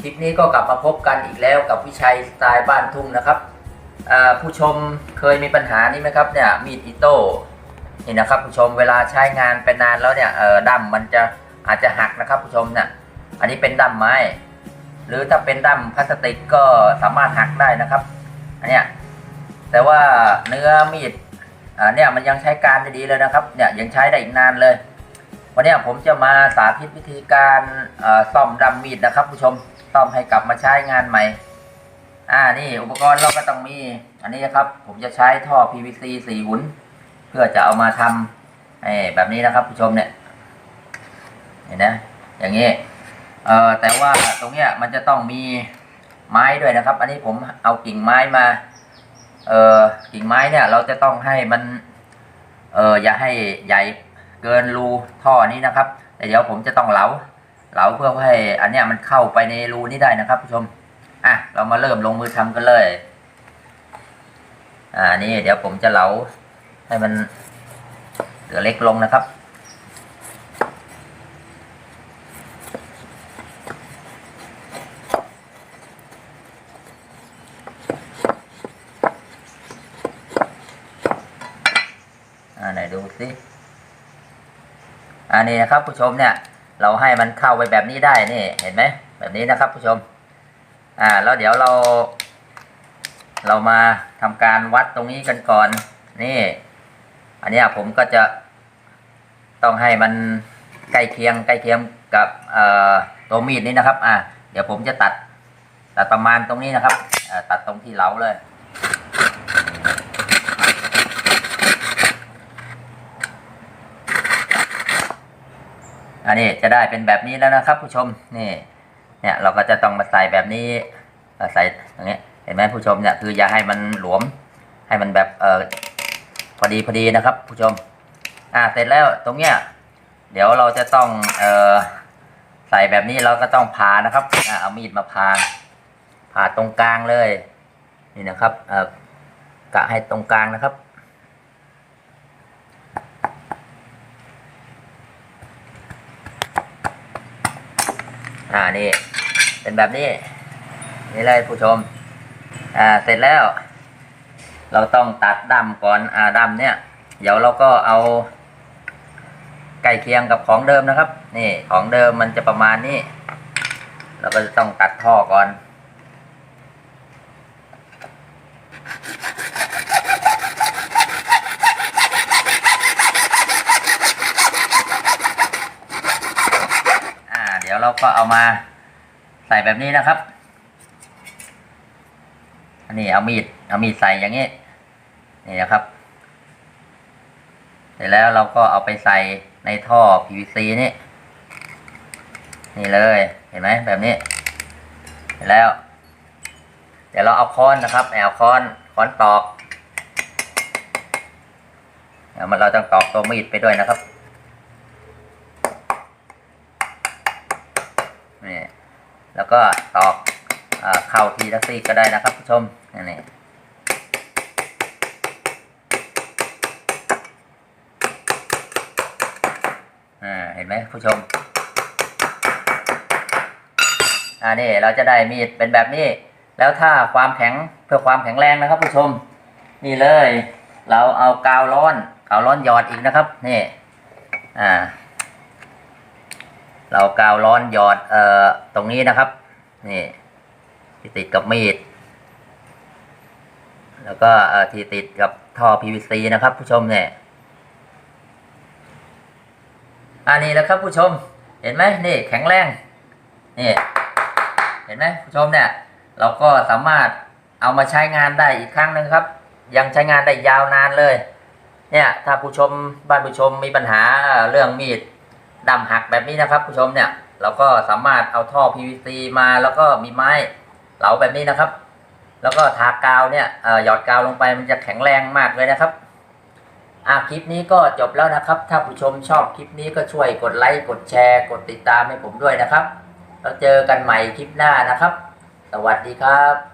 คลิปนี้ก็กลับมาพบกันอีกแล้วกับวิชัยสไตล์บ้านทุ่งนะครับผู้ชมเคยมีปัญหานี้ไหมครับเนี่ยมีดอิโต้นี่นะครับผู้ชมเวลาใช้งานไปนานแล้วเนี่ยดั้มมันจะอาจจะหักนะครับผู้ชมเนี่ยอันนี้เป็นดั้มไม้ หรือถ้าเป็นดั้มพลาสติกก็สามารถหักได้นะครับอันเนี้ยแต่ว่าเนื้อมีดเนี่ยมันยังใช้การได้ดีเลยนะครับเนี่ยยังใช้ได้อีกนานเลย วันนี้ผมจะมาสาธิตวิธีการซ่อมดำมีดนะครับ ผู้ชมซ่อมให้กลับมาใช้งานใหม่ อ่านี่อุปกรณ์เราก็ต้องมี อันนี้นะครับ ผมจะใช้ท่อ PVC 4หุ่นเพื่อจะเอามาทำแบบนี้นะครับ ผู้ชมเนี่ยเห็นนะอย่างนี้เอ่อแต่ว่าตรงเนี้ยมันจะต้องมีไม้ด้วยนะครับ อันนี้ผมเอากิ่งไม้มาเอ่อกิ่งไม้เนี่ย เราจะต้องให้มัน เอ่ออย่าให้ใหญ่ เกินรูท่อนี้นะครับ แต่เดี๋ยวผมจะต้องเหลาเหลาเพื่อให้อันเนี้ยมันเข้าไปในรูนี้ได้นะครับผู้ชมอะเรามาเริ่มลงมือทำกันเลย อ่านี่เดี๋ยวผมจะเหลาให้มันเหลือเล็กลงนะครับอ่าไหนดูสิ อันนี้นะครับผู้ชมเนี่ยเราให้มันเข้าไปแบบนี้ได้นี่เห็นไหมแบบนี้นะครับผู้ชมอ่าแล้วเดี๋ยวเรา เรามาทำการวัดตรงนี้กันก่อนนี่ อันนี้ผมก็จะต้องให้มันใกล้เคียงใกล้เคียงกับเอ่อตัวมีดนี้นะครับ อ่าเดี๋ยวผมจะตัดตัดประมาณตรงนี้นะครับตัดตรงที่เหลาเลย อันนี้จะได้เป็นแบบนี้แล้วนะครับ ผู้ชมนี่เนี่ยเราก็จะต้องมาใส่แบบนี้ใส่อย่างเงี้ยเห็นไหมผู้ชมเนี่ยคืออย่าให้มันหลวม ให้มันแบบเออพอดีพอดีนะครับ ผู้ชมอ่าเสร็จแล้วตรงเนี้ยเดี๋ยวเราจะต้องเออใส่แบบนี้เราก็ต้องผ่านะครับอ่าเอามีดมาผ่าผ่าตรงกลางเลยนี่นะครับเออกะให้ตรงกลางนะครับ อ่านี่ เป็นแบบนี้ นี่เลยผู้ชม อ่าเสร็จแล้ว เราต้องตัดดำก่อนอ่าดำเนี่ย เดี๋ยวเราก็เอาใกล้เคียงกับของเดิมนะครับ นี่ของเดิมมันจะประมาณนี้ เราก็จะต้องตัดท่อก่อน อ่า เดี๋ ยวเราก็เอามาใส่แบบนี้นะครับ อันนี้เอามีดเอามีดใส่อย่างนี้ นี่นะครับ เสร็จแล้วเราก็เอาไปใส่ในท่อ PVC นี่นี่เลยเห็นไหมแบบนี้เสร็จแล้ว เดี๋ยวเราเอาค้อนนะครับเอาค้อนค้อนตอกเดี๋ยวมันเราต้องตอกตัวมีดไปด้วยนะครับ นี่ แล้วก็ตอกเข้าทีละซีกก็ได้นะครับผู้ชมนี่นเห็นไหมผู้ชมอ่านี่เราจะได้มีดเป็นแบบนี้ แล้วถ้าความแข็งเพื่อความแข็งแรงนะครับ ผู้ชม นี่เลย เราเอากาวร้อนกาวร้อนหยอดอีกนะครับนี่อ่า เรากาวร้อนหยอดเอ่อตรงนี้นะครับ นี่ที่ติดกับมีด แล้วก็เอ่อที่ติดกับท่อ PVC นะครับ ผู้ชมเนี่ยอันนี้แล้วครับผู้ชม เห็นไหมนี่แข็งแรงนี่เห็นไหมผู้ชมเนี่ย เราก็สามารถเอามาใช้งานได้อีกครั้งหนึ่งครับ ยังใช้งานได้ยาวนานเลย เนี่ยถ้าผู้ชมบ้านผู้ชมมีปัญหาเรื่องมีด ดำหักแบบนี้นะครับผู้ชมเนี่ย เราก็สามารถเอาท่อ PVC มาแล้วก็มีไม้เหลาแบบนี้นะครับ แล้วก็ทากาวเนี่ยหยอดกาวลงไปมันจะแข็งแรงมากเลยนะครับอะคลิปนี้ก็จบแล้วนะครับ ถ้าผู้ชมชอบคลิปนี้ก็ช่วยกดไลค์กดแชร์กดติดตามให้ผมด้วยนะครับ แล้วเจอกันใหม่คลิปหน้านะครับ สวัสดีครับ